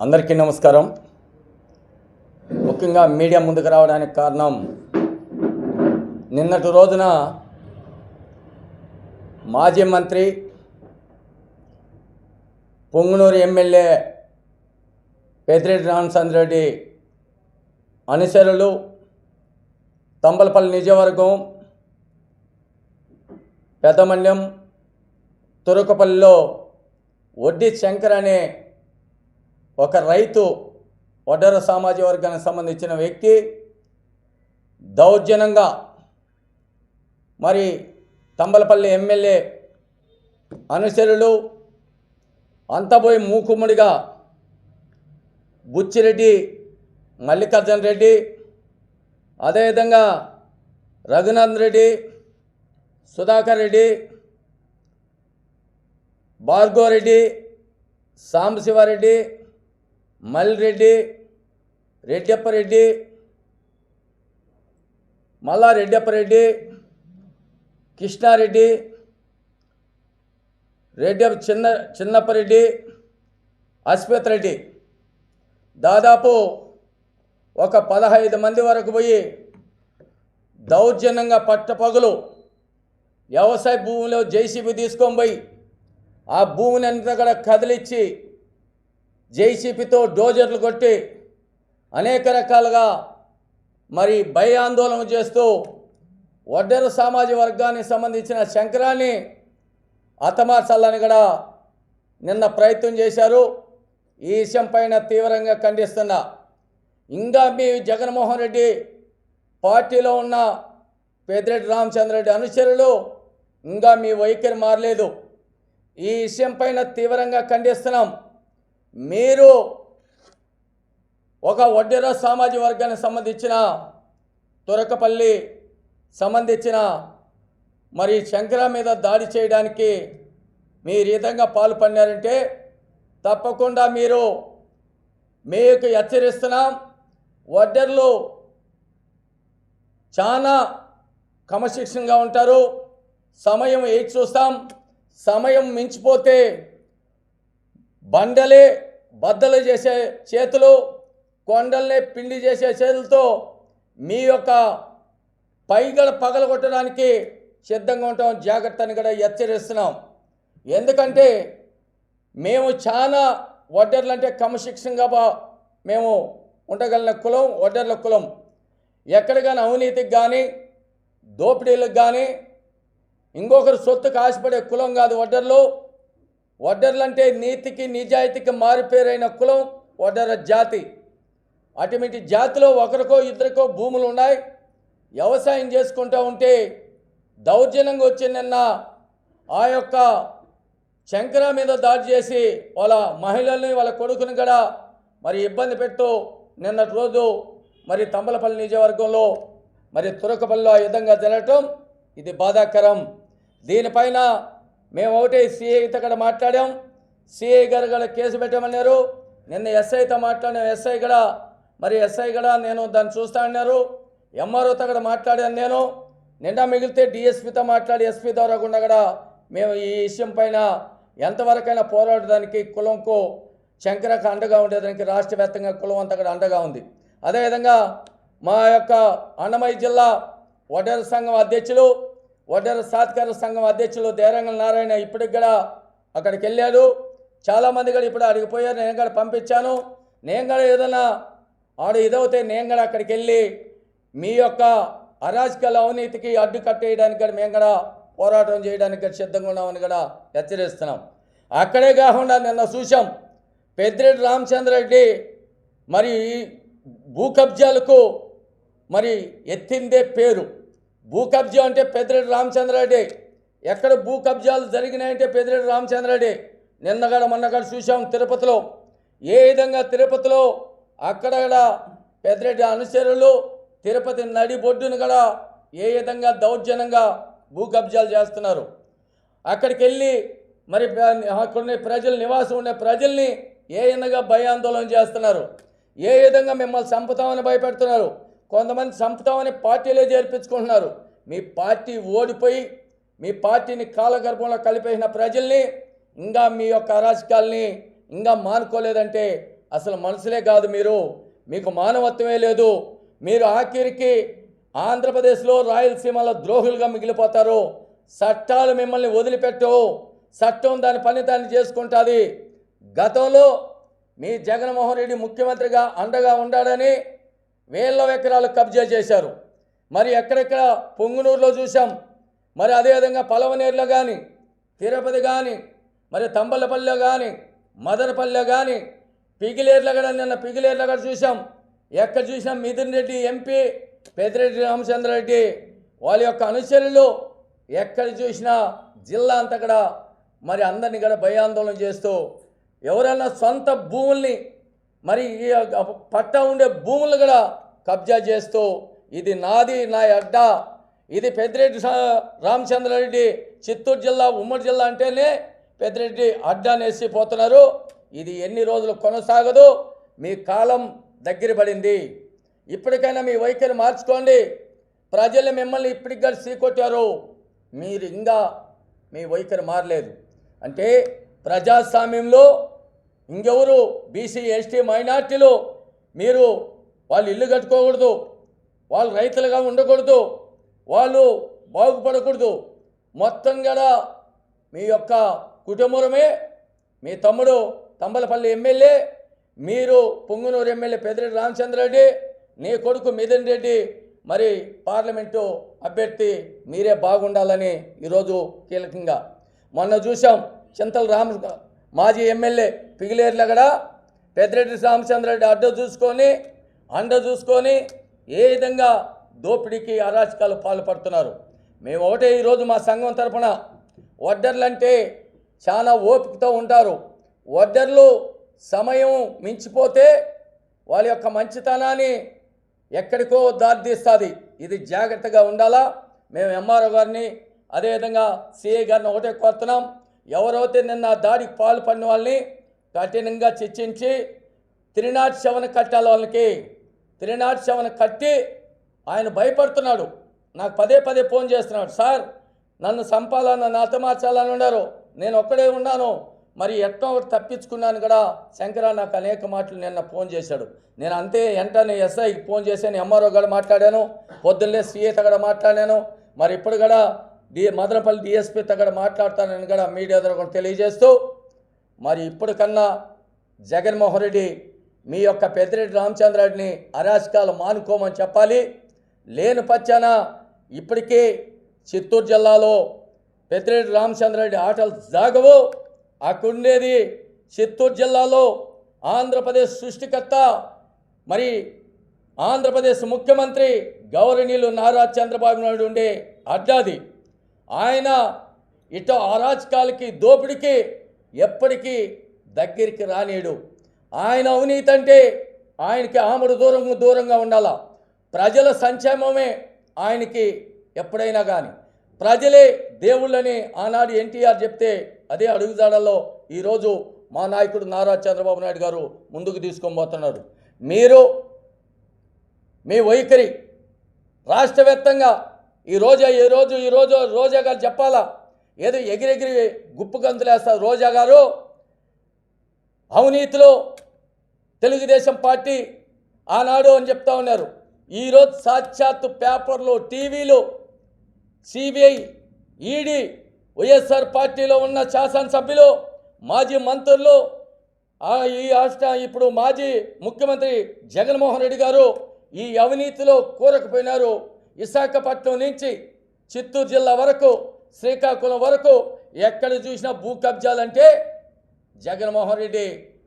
అందరికీ నమస్కారం. ముఖ్యంగా మీడియా ముందుకు రావడానికి కారణం నిన్నటి రోజున మాజీ మంత్రి పొంగునూరు ఎమ్మెల్యే పెద్దిరెడ్డి రామచంద్ర రెడ్డి అనుచరులు తంబలపల్లి నియోజకవర్గం పెద్దమల్యం తురకపల్లిలో వడ్డీ శంకర్ అనే ఒక రైతు వడ్డర సామాజిక వర్గానికి సంబంధించిన వ్యక్తి దౌర్జన్యంగా మరి తంబలపల్లి ఎమ్మెల్యే అనుచరులు అంతపోయి మూకుమ్మడిగా బుచ్చిరెడ్డి మల్లికార్జున రెడ్డి అదేవిధంగా రఘునంద్ రెడ్డి సుధాకర్ రెడ్డి భార్గవరెడ్డి సాంబశివారెడ్డి మల్రెడ్డి రెడ్డప్పరెడ్డి మల్లా రెడ్డప్పరెడ్డి కృష్ణారెడ్డి రెడ్డి చిన్న చిన్నప్పరెడ్డి అస్మిత్ రెడ్డి దాదాపు ఒక పదహైదు మంది వరకు పోయి దౌర్జన్యంగా పట్టపగులు వ్యవసాయ భూమిలో జేసీబీ తీసుకొని పోయి ఆ భూమిని అంతా కూడా కదిలిచ్చి జేసీపీతో డోజర్లు కొట్టి అనేక రకాలుగా మరి భయ ఆందోళన చేస్తూ వడ్డెర సామాజిక వర్గానికి సంబంధించిన శంకరాన్ని అతమార్చాలని కూడా నిన్న ప్రయత్నం చేశారు. ఈ విషయం పైన తీవ్రంగా ఖండిస్తున్నా ఇంకా మీ జగన్మోహన్ రెడ్డి పార్టీలో ఉన్న పెద్దిరెడ్డి రామచంద్రరెడ్డి అనుచరులు ఇంకా మీ వైఖరి మారలేదు. ఈ విషయం పైన తీవ్రంగా ఖండిస్తున్నాం. మీరు ఒక వడ్డెర సామాజిక వర్గానికి సంబంధించిన తురకపల్లి సంబంధించిన మరి శంకర మీద దాడి చేయడానికి మీరు ఈ విధంగా పాల్పడినారంటే తప్పకుండా మీరు మీకు హెచ్చరిస్తున్నాం. వడ్డర్లు చాలా క్రమశిక్షణగా ఉంటారు. సమయం ఏది చూస్తాం. సమయం మించిపోతే బండలే బద్దలు చేసే చేతులు కొండల్ని పిండి చేసే చేతులతో మీ యొక్క పైగల పగలగొట్టడానికి సిద్ధంగా ఉంటాం. జాగ్రత్తని కూడా హెచ్చరిస్తున్నాం. ఎందుకంటే మేము చాలా వడ్డర్లు అంటే క్రమశిక్షణగా బా మేము ఉండగలిగిన కులం వడ్డర్ల కులం. ఎక్కడ కానీ అవినీతికి కానీ దోపిడీలకు కానీ ఇంకొకరు సొత్తుకు ఆశపడే కులం కాదు వడ్డర్లు. వడ్డర్లు అంటే నీతికి నిజాయితీకి మారిపేరైన కులం వడ్డర జాతి. అటువంటి జాతిలో ఒకరికో ఇద్దరికో భూములు ఉన్నాయి వ్యవసాయం చేసుకుంటూ ఉంటే దౌర్జన్యంగా వచ్చి నిన్న ఆ యొక్క శంకర మీద దాడి చేసి వాళ్ళ మహిళల్ని వాళ్ళ కొడుకుని కూడా మరి ఇబ్బంది పెట్టు నిన్నటి రోజు మరి తంబలపల్లి నియోజకవర్గంలో మరి తురకపల్లిలో ఆ విధంగా జరగటం ఇది బాధాకరం. దీనిపైన మేము ఒకటే సిఐతో కూడా మాట్లాడాం. సిఐ గారు కూడా కేసు పెట్టమన్నారు. నిన్న ఎస్ఐతో మాట్లాడాం ఎస్ఐ కూడా మరి ఎస్ఐ కూడా నేను దాన్ని చూస్తా అన్నారు. ఎంఆర్ఓతో కూడా మాట్లాడాను నేను. నిండా మిగిలితే డిఎస్పితో మాట్లాడి ఎస్పీ ద్వారా కూడా కూడా మేము ఈ విషయం పైన ఎంతవరకైనా పోరాడడానికి కులంకు శంకరకు అండగా ఉండేదానికి రాష్ట్ర వ్యాప్తంగా కులం అంతా కూడా అండగా ఉంది. అదేవిధంగా మా యొక్క అన్నమయ్య జిల్లా వడ్డేర సంఘం అధ్యక్షులు వడ్డేర సాత్కార సంఘం అధ్యక్షులు దేరంగల నారాయణ ఇప్పటికి కూడా అక్కడికి వెళ్ళాడు. చాలామంది కూడా ఇప్పుడు అడిగిపోయారు నేను కూడా పంపించాను. నేను కూడా ఏదైనా ఆడు ఇదవుతే నేను కూడా అక్కడికి వెళ్ళి మీ యొక్క అరాజకాల అవినీతికి అడ్డు కట్టేయడానికి కూడా మేము కూడా పోరాటం చేయడానికి కూడా సిద్ధంగా ఉన్నామని కూడా హెచ్చరిస్తున్నాం. అక్కడే కాకుండా నిన్న చూసాం పెద్దిరెడ్డి రామచంద్రరెడ్డి మరి ఈ భూ కబ్జాలకు మరి ఎత్తిందే పేరు. భూ కబ్జా అంటే పెద్దిరెడ్డి రామచంద్రారెడ్డి. ఎక్కడ భూ కబ్జాలు జరిగినాయంటే పెద్దిరెడ్డి రామచంద్రారెడ్డి. నిన్నగాడ మొన్నగడ చూసాం తిరుపతిలో. ఏ విధంగా తిరుపతిలో అక్కడ కూడా పెద్దిరెడ్డి అనుచరులు తిరుపతి నడి బొడ్డును కూడా ఏ విధంగా దౌర్జన్యంగా భూ కబ్జాలు చేస్తున్నారు? అక్కడికి వెళ్ళి మరి కొన్ని ప్రజలు నివాసం ఉండే ప్రజల్ని ఏ విధంగా భయాందోళన చేస్తున్నారు? ఏ విధంగా మిమ్మల్ని చంపుతామని భయపెడుతున్నారు? కొంతమంది చంపుతామని పార్టీలో చేర్పించుకుంటున్నారు. మీ పార్టీ ఓడిపోయి మీ పార్టీని కాలగర్భంలో కలిపేసిన ప్రజల్ని ఇంకా మీ యొక్క అరాచకాల్ని ఇంకా మానుకోలేదంటే అసలు మనసులే కాదు మీరు. మీకు మానవత్వమే లేదు. మీరు ఆఖరికి ఆంధ్రప్రదేశ్లో రాయలసీమలో ద్రోహులుగా మిగిలిపోతారు. చట్టాలు మిమ్మల్ని వదిలిపెట్టవు. చట్టం దాని పని దాన్ని చేసుకుంటుంది. గతంలో మీ జగన్మోహన్ రెడ్డి ముఖ్యమంత్రిగా అండగా ఉండాడని వేల ఎకరాలు కబ్జా చేశారు. మరి ఎక్కడెక్కడ పొంగునూరులో చూసాం మరి అదేవిధంగా పలవనేరులో కానీ తిరుపతి కానీ మరి తంబలపల్లిలో కానీ మదనపల్లిలో కానీ పిగిలేరులో కూడా నిన్న పిగిలేరులో కూడా చూసాం ఎక్కడ చూసినా? మిథున్ రెడ్డి ఎంపీ పెద్దిరెడ్డి రామచంద్రరెడ్డి వాళ్ళ యొక్క అనుచరులు ఎక్కడ చూసినా జిల్లా అంతా కూడా మరి అందరినీ కూడా భయాందోళన చేస్తూ ఎవరైనా సొంత భూముల్ని మరి ఈ పట్టా ఉండే భూములు కూడా కబ్జా చేస్తూ ఇది నాది నా అడ్డ. ఇది పెద్దిరెడ్డి రామచంద్రారెడ్డి చిత్తూరు జిల్లా ఉమ్మడి జిల్లా అంటేనే పెద్దిరెడ్డి అడ్డా అనేసి పోతున్నారు. ఇది ఎన్ని రోజులు కొనసాగదు? మీ కాలం దగ్గర పడింది. ఇప్పటికైనా మీ వైఖరి మార్చుకోండి. ప్రజలు మిమ్మల్ని ఇప్పటికి సీకొట్టారు. మీరు ఇంకా మీ వైఖరి మారలేదు. అంటే ప్రజాస్వామ్యంలో ఇంకెవరు బీసీ ఎస్టీ మైనార్టీలు మీరు వాళ్ళు ఇల్లు కట్టుకోకూడదు వాళ్ళు రైతులుగా ఉండకూడదు వాళ్ళు బాగుపడకూడదు. మొత్తం కూడా మీ యొక్క కుటుంబమే. మీ తమ్ముడు తంబలపల్లి ఎమ్మెల్యే మీరు పొంగునూరు ఎమ్మెల్యే పెద్దిరెడ్డి రామచంద్రరెడ్డి నీ కొడుకు మిథున్ రెడ్డి మరి పార్లమెంటు అభ్యర్థి మీరే బాగుండాలని ఈరోజు కీలకంగా మొన్న చూసాం చింతల రామ మాజీ ఎమ్మెల్యే పిగిలేర్ల కూడా పెద్దిరెడ్డి రామచంద్రరెడ్డి అడ్డ చూసుకొని అండ చూసుకొని ఏ విధంగా దోపిడీకి అరాచకాలు పాల్పడుతున్నారు? మేము ఒకటే ఈరోజు మా సంఘం తరపున వడ్డర్లంటే చాలా ఓపికతో ఉంటారు. వడ్డర్లు సమయం మించిపోతే వాళ్ళ యొక్క మంచితనాన్ని ఎక్కడికో దారితీస్తుంది. ఇది జాగ్రత్తగా ఉండాలా? మేము ఎంఆర్ఓ గారిని అదేవిధంగా సిఐ గారిని ఒకటే కోరుతున్నాం. ఎవరైతే నిన్న దాడికి పాల్పడిన వాళ్ళని కఠినంగా చర్చించి త్రినాటి శవన సెవెన్ కట్టాలి వాళ్ళకి త్రినాటి శవన కట్టి ఆయన భయపడుతున్నాడు. నాకు పదే పదే ఫోన్ చేస్తున్నాడు. సార్ నన్ను చంపాలన్న నాతో మార్చాలని ఉన్నారు. నేను ఒక్కడే ఉన్నాను. మరి ఎట్లా ఒకటి తప్పించుకున్నాను కూడా శంకర నాకు అనేక మాటలు నిన్న ఫోన్ చేశాడు. నేను అంతే వెంటనే ఎస్ఐకి ఫోన్ చేశాను. ఎంఆర్ఓ కూడా మాట్లాడాను. పొద్దున్నే సీఏతో కూడా మాట్లాడాను. మరి ఇప్పుడు కూడా డి మదనపల్లి డిఎస్పీ తగ్గడ మాట్లాడతానని కూడా మీడియా ద్వారా కూడా తెలియజేస్తూ మరి ఇప్పటికన్నా జగన్మోహన్ రెడ్డి మీ యొక్క పెద్దిరెడ్డి రామచంద్రరెడ్డిని అరాచకాలు మానుకోమని చెప్పాలి. లేని పచ్చాన ఇప్పటికీ చిత్తూరు జిల్లాలో పెద్దిరెడ్డి రామచంద్రరెడ్డి ఆటలు జాగవు అక్కడుండేది చిత్తూరు జిల్లాలో ఆంధ్రప్రదేశ్ సృష్టికర్త మరి ఆంధ్రప్రదేశ్ ముఖ్యమంత్రి గౌరవనీయులు నారా చంద్రబాబు నాయుడు ఉండే అడ్డాది. ఆయన ఇట అరాచకాలకి దోపిడికి ఎప్పటికీ దగ్గరికి రానీయడు. ఆయన అవినీతి అంటే ఆయనకి ఆమెడు దూరం దూరంగా ఉండాలా? ప్రజల సంక్షేమమే ఆయనకి ఎప్పుడైనా కానీ ప్రజలే దేవుళ్ళని ఆనాడు ఎన్టీఆర్ చెప్తే అదే అడుగుజాడల్లో ఈరోజు మా నాయకుడు నారా చంద్రబాబు నాయుడు గారు ముందుకు తీసుకొని పోతున్నారు మీరు మీ వైఖరి రాష్ట్రవ్యాప్తంగా ఈ రోజా ఈ రోజు ఈ రోజు రోజా గారు చెప్పాలా? ఏదో ఎగిరెగిరి గుప్పు గంతులేస్తారు రోజా గారు. అవినీతిలో తెలుగుదేశం పార్టీ ఆనాడు అని చెప్తా ఉన్నారు. ఈరోజు సాక్షాత్తు పేపర్లు టీవీలు సిబిఐ ఈడీ వైఎస్ఆర్ పార్టీలో ఉన్న శాసనసభ్యులు మాజీ మంత్రులు ఈ రాష్ట్ర ఇప్పుడు మాజీ ముఖ్యమంత్రి జగన్మోహన్ రెడ్డి గారు ఈ అవినీతిలో కూరకపోయినారు. విశాఖపట్నం నుంచి చిత్తూరు జిల్లా వరకు శ్రీకాకుళం వరకు ఎక్కడ చూసినా భూ కబ్జాలంటే జగన్మోహన్ రెడ్డి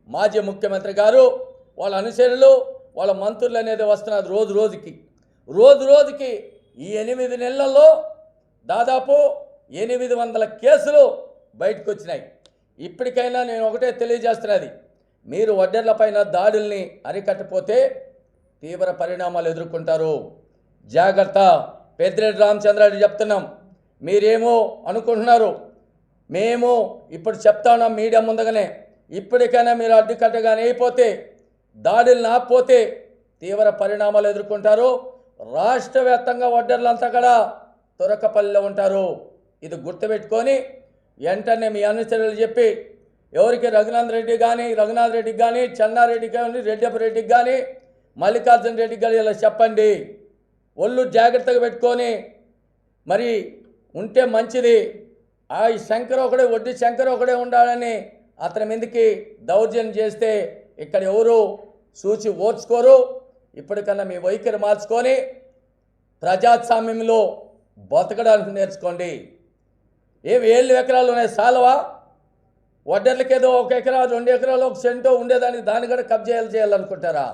మాజీ ముఖ్యమంత్రి గారు వాళ్ళ అనుచరులు వాళ్ళ మంత్రులు అనేది వస్తున్నారు రోజు రోజుకి. రోజు రోజుకి ఈ ఎనిమిది నెలల్లో దాదాపు ఎనిమిది వందల కేసులు బయటకు వచ్చినాయి. ఇప్పటికైనా నేను ఒకటే తెలియజేస్తున్నది మీరు వడ్డర్లపైన దాడుల్ని అరికట్టపోతే తీవ్ర పరిణామాలు ఎదుర్కొంటారు. జాగ్రత్త. పెద్దిరెడ్డి రామచంద్రారెడ్డి చెప్తున్నాం. మీరేమో అనుకుంటున్నారు. మేము ఇప్పుడు చెప్తా మీడియా ముందుగానే. ఇప్పటికైనా మీరు అడ్డుకట్టగానే అయిపోతే దాడులు నాకపోతే తీవ్ర పరిణామాలు ఎదుర్కొంటారు. రాష్ట్ర వ్యాప్తంగా వడ్డర్లంతా కూడా తురకపల్లిలో ఉంటారు. ఇది గుర్తుపెట్టుకొని వెంటనే మీ అనుచరులు చెప్పి ఎవరికి రఘునాథ్ రెడ్డి కానీ రఘునాథ్ రెడ్డికి కానీ చెన్నారెడ్డికి కానీ రెడ్డప్ప రెడ్డికి కానీ మల్లికార్జున రెడ్డికి కానీ ఇలా చెప్పండి. ఒళ్ళు జాగ్రత్తగా పెట్టుకొని మరి ఉంటే మంచిది. ఆ శంకర్ ఒకడే వడ్డీ శంకర్ ఒకడే ఉండాలని అతని మీదకి దౌర్జన్యం చేస్తే ఇక్కడ ఎవరు సూచి ఓర్చుకోరు. ఇప్పటికన్నా మీ వైఖరి మార్చుకొని ప్రజాస్వామ్యంలో బతకడానికి నేర్చుకోండి. ఏమి ఏళ్ళు ఎకరాలు ఉన్నాయి? సాలవా? వడ్డర్లకి ఏదో ఒక ఎకరా రెండు ఎకరాలు ఒక సెంటో ఉండేదానికి దాన్ని కూడా కబ్జాలు చేయాలనుకుంటారా?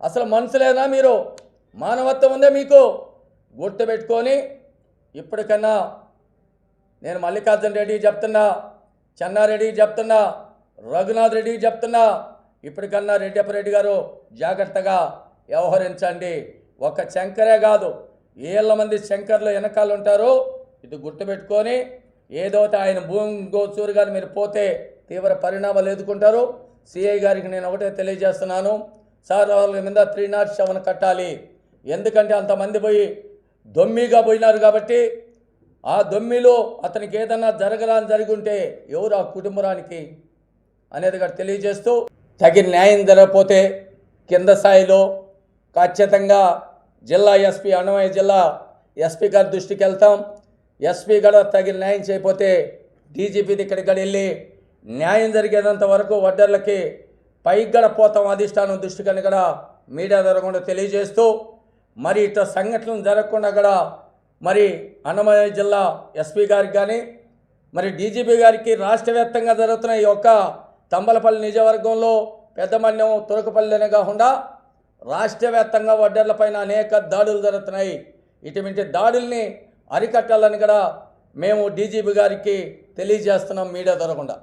అసలు మనసులేనా మీరు? మానవత్వం ఉందే మీకు? గుర్తుపెట్టుకొని ఇప్పటికన్నా నేను మల్లికార్జున రెడ్డి చెప్తున్నా చెన్నారెడ్డి చెప్తున్నా రఘునాథ్ రెడ్డి చెప్తున్నా ఇప్పటికన్నా రెడ్డప్ప రెడ్డి గారు జాగ్రత్తగా వ్యవహరించండి. ఒక శంకరే కాదు ఏళ్ళ మంది శంకర్లు వెనకాలు ఉంటారు. ఇది గుర్తుపెట్టుకొని ఏదో ఆయన భూమి గోచూరు గారు మీరు పోతే తీవ్ర పరిణామాలు ఎదుర్కొంటారు. సిఐ గారికి నేను ఒకటే తెలియజేస్తున్నాను. సార్ వాళ్ళ మీద త్రీ నాట్ సెవెన్ కట్టాలి. ఎందుకంటే అంతమంది పోయి దొమ్మిగా పోయినారు కాబట్టి ఆ దొమ్మిలో అతనికి ఏదన్నా జరగరాని జరిగి ఉంటే ఎవరు ఆ కుటుంబరానికి అనేది కూడా తెలియజేస్తూ తగిన న్యాయం జరగకపోతే కింద స్థాయిలో ఖచ్చితంగా జిల్లా ఎస్పీ అన్నమయ్య జిల్లా ఎస్పీ గారి దృష్టికి వెళ్తాం. ఎస్పీ కూడా తగిన న్యాయం చేయకపోతే డీజీపీ దగ్గరికి వెళ్ళి న్యాయం జరిగేంత వరకు వడ్డర్లకి పైకి కూడా పోతాం. అధిష్టానం దృష్టికని కూడా మీడియా ద్వారా కూడా తెలియజేస్తూ మరి ఇట్లా సంఘటనలు జరగకుండా కూడా మరి అన్నమయ్య జిల్లా ఎస్పీ గారికి కానీ మరి డీజీపీ గారికి రాష్ట్ర వ్యాప్తంగా జరుగుతున్న ఈ యొక్క తంబలపల్లి నిజవర్గంలో పెద్దమన్యం తురకపల్లినే కాకుండా రాష్ట్ర వ్యాప్తంగా వడ్డర్లపైన అనేక దాడులు జరుగుతున్నాయి. ఇటువంటి దాడుల్ని అరికట్టాలని కూడా మేము డీజీపీ గారికి తెలియజేస్తున్నాం మీడియా దొరకకుండా